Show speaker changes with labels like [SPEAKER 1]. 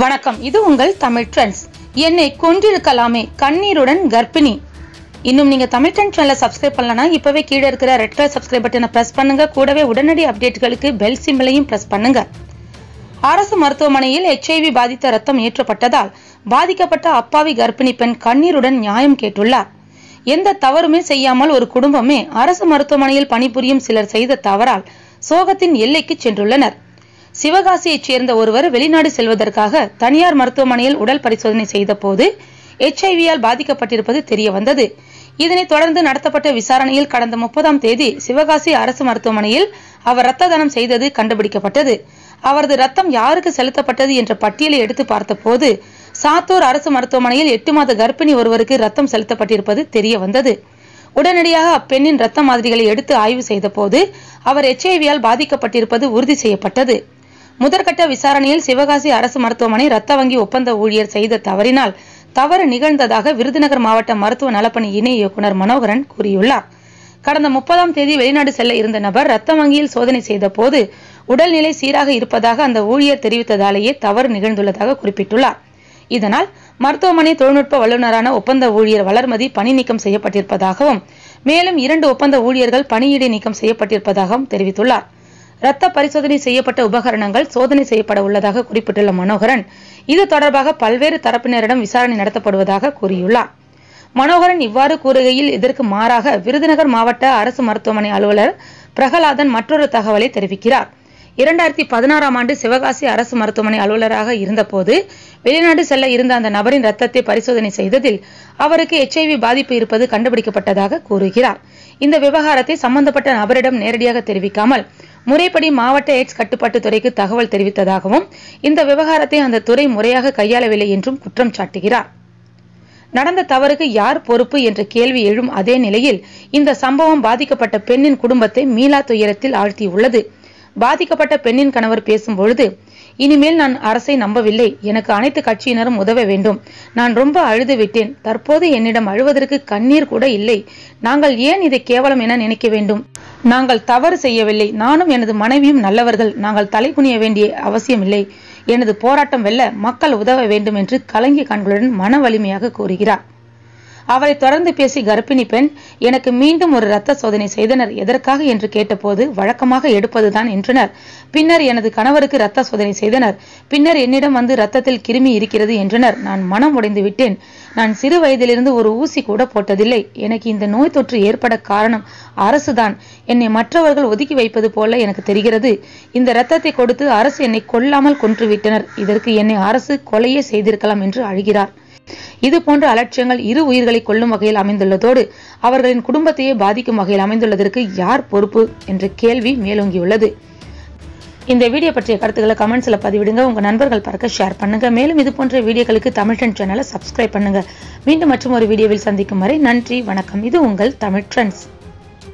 [SPEAKER 1] வணக்கம். இது உங்கள் தமிழ் ட்ரெண்ட்ஸ். என்னை கொன்றிருக்கலாமே கண்ணீருடன் கர்ப்பிணி. இன்னும் நீங்க தமிழ் ட்ரெண்ட் சேனலை சப்ஸ்கிரைப் பண்ணலனா இப்பவே கீழே இருக்கிற ரெட் கலர் சப்ஸ்கிரைப் பட்டனை பிரஸ் பண்ணுங்க. கூடவே உடனடி அப்டேட்களுக்கு பெல் சிம்பிளையும் பிரஸ் பண்ணுங்க. அரசு மருத்துவமனையில் எச்ஐவி பாதித்த ரத்தம் ஏற்றப்பட்டதால் பாதிக்கப்பட்ட அப்பாவி கர்ப்பிணி பெண் கண்ணீருடன் நியாயம் கேட்டுள்ளார். எந்த தவறுமே செய்யாமல் ஒரு குடும்பமே அரசு மருத்துவமனையில் பணிபுரியும் சிலர் செய்த தவறால் சோகத்தின் எல்லைக்கு சென்றுள்ளனர். சிவகாசியைச் சேர்ந்த ஒருவர் வெளிநாடு செல்வதற்காக தனியார் மருத்துவமனையில் உடல் பரிசோதனை செய்த போது எச்ஐவியால் பாதிக்கப்பட்டிருப்பது தெரிய வந்தது இதனைத் தொடர்ந்து நடத்தப்பட்ட விசாரணையில் கடந்த முப்பதாம் தேதி சிவகாசி அரசு மருத்துவமனையில் அவர் ரத்த தானம் செய்தது கண்டுபிடிக்கப்பட்டது. அவரது ரத்தம் யாருக்கு செலுத்தப்பட்டது என்ற பட்டியலை எடுத்து பார்த்தபோது சாத்தூர் அரசு மருத்துவமனையில் எட்டு மாத கர்ப்பிணி ஒருவருக்கு ரத்தம் செலுத்தப்பட்டிருப்பது தெரிய வந்தது உடனடியாக அப்பெண்ணின் ரத்த மாதிரிகளை எடுத்து ஆய்வு செய்த போது அவர் எச்ஐவியால் பாதிக்கப்பட்டிருப்பது உறுதி செய்யப்பட்டது. முதற்கட்ட விசாரணையில் சிவகாசி அரசு மருத்துவமனை ரத்த வங்கி ஒப்பந்த ஊழியர் செய்த தவறினால் தவறு நிகழ்ந்ததாக விருதுநகர் மாவட்ட மருத்துவ நலப்பணி இணை இயக்குனர் மனோகரன் கூறியுள்ளார். கடந்த முப்பதாம் தேதி வெளிநாடு செல்ல இருந்த நபர் ரத்த வங்கியில் சோதனை செய்த போது உடல்நிலை சீராக இருப்பதாக அந்த ஊழியர் தெரிவித்ததாலேயே தவறு நிகழ்ந்துள்ளதாக குறிப்பிட்டுள்ளார். இதனால் மருத்துவமனை தொழில்நுட்ப வல்லுநரான ஒப்பந்த ஊழியர் வளர்மதி பணி நீக்கம் செய்யப்பட்டிருப்பதாகவும் மேலும் இரண்டு ஒப்பந்த ஊழியர்கள் பணியிடை நீக்கம் செய்யப்பட்டிருப்பதாகவும் தெரிவித்துள்ளார். ரத்த பரிசோதனை செய்யப்பட்ட உபகரணங்கள் சோதனை செய்யப்பட உள்ளதாக குறிப்பிட்டுள்ள மனோகரன் இது தொடர்பாக பல்வேறு தரப்பினரிடம் விசாரணை நடத்தப்படுவதாக கூறியுள்ளார். மனோகரன் இவ்வாறு கூறுகையில் இதற்கு மாறாக விருதுநகர் மாவட்ட அரசு மருத்துவமனை அலுவலர் பிரகலாதன் மற்றொரு தகவலை தெரிவிக்கிறார். இரண்டாயிரத்தி பதினாறாம் ஆண்டு சிவகாசி அரசு மருத்துவமனை அலுவலராக இருந்தபோது வெளிநாடு செல்ல இருந்த அந்த நபரின் ரத்தத்தை பரிசோதனை செய்ததில் அவருக்கு எச்ஐவி பாதிப்பு இருப்பது கண்டுபிடிக்கப்பட்டதாக கூறுகிறார். இந்த விவகாரத்தை சம்பந்தப்பட்ட நபரிடம் நேரடியாக தெரிவிக்காமல் முறைப்படி மாவட்ட எய்ட்ஸ் கட்டுப்பாட்டு துறைக்கு தகவல் தெரிவித்ததாகவும் இந்த விவகாரத்தை அந்த துறை முறையாக கையாளவில்லை என்றும் குற்றம் சாட்டுகிறார். நடந்த தவறுக்கு யார் பொறுப்பு என்ற கேள்வி எழும் அதே நிலையில் இந்த சம்பவம் பாதிக்கப்பட்ட பெண்ணின் குடும்பத்தை மீளா துயரத்தில் ஆழ்த்தியுள்ளது. பாதிக்கப்பட்ட பெண்ணின் கணவர் பேசும் பொழுது இனிமேல் நான் அரசை நம்பவில்லை. எனக்கு அனைத்து கட்சியினரும் உதவ வேண்டும். நான் ரொம்ப அழுது விட்டேன் தற்போது என்னிடம் அழுவதற்கு கண்ணீர் கூட இல்லை. நாங்கள் ஏன் இதை கேவலம் என நினைக்க வேண்டும்? நாங்கள் தவறு செய்யவில்லை. நானும் எனது மனைவியும் நல்லவர்கள். நாங்கள் தலை குனிய வேண்டிய அவசியமில்லை. எனது போராட்டம் வெல்ல மக்கள் உதவ வேண்டும் என்று கலங்கிய கண்களுடன் மன வலிமையாக கூறுகிறார். அவரை தொடர்ந்து பேசி கர்ப்பிணி பெண் எனக்கு மீண்டும் ஒரு இரத்த சோதனை செய்தனர். எதற்காக? என்று கேட்டபோது வழக்கமாக எடுப்பதுதான் என்றனர். பின்னர் எனது கணவருக்கு இரத்த சோதனை செய்தனர். பின்னர் என்னிடம் வந்து இரத்தத்தில் கிருமி இருக்கிறது என்றனர். நான் மனம் உடைந்து விட்டேன். நான் சிறு வயதிலிருந்து ஒரு ஊசி கூட போட்டதில்லை. எனக்கு இந்த நோய் தொற்று ஏற்பட காரணம் அரசுதான். என்னை மற்றவர்கள் ஒதுக்கி வைப்பது போல எனக்கு தெரிகிறது. இந்த இரத்தத்தை கொடுத்து அரசு என்னை கொல்லாமல் கொன்றுவிட்டனர் இதற்கு என்னை அரசு கொலையே செய்திருக்கலாம் என்று அழுகிறார். இது போன்ற அலட்சியங்கள் இரு உயிர்களை கொள்ளும் வகையில் அமைந்துள்ளதோடு அவர்களின் குடும்பத்தையே பாதிக்கும் வகையில் அமைந்துள்ளதற்கு யார் பொறுப்பு என்ற கேள்வி மேலோங்கியுள்ளது. இந்த வீடியோ பற்றிய கருத்துக்களை கமெண்ட்ஸ்ல பதிவிடுங்க. உங்க நண்பர்கள் பார்க்க ஷேர் பண்ணுங்க. மேலும் இது போன்ற வீடியோக்களுக்கு தமிழ் ட்ரெண்ட் சேனலை சப்ஸ்கிரைப் பண்ணுங்க. மீண்டும் மற்றும் ஒரு வீடியோவில் சந்திக்கும் வரை நன்றி வணக்கம். இது உங்கள் தமிழ் ட்ரெண்ட்ஸ்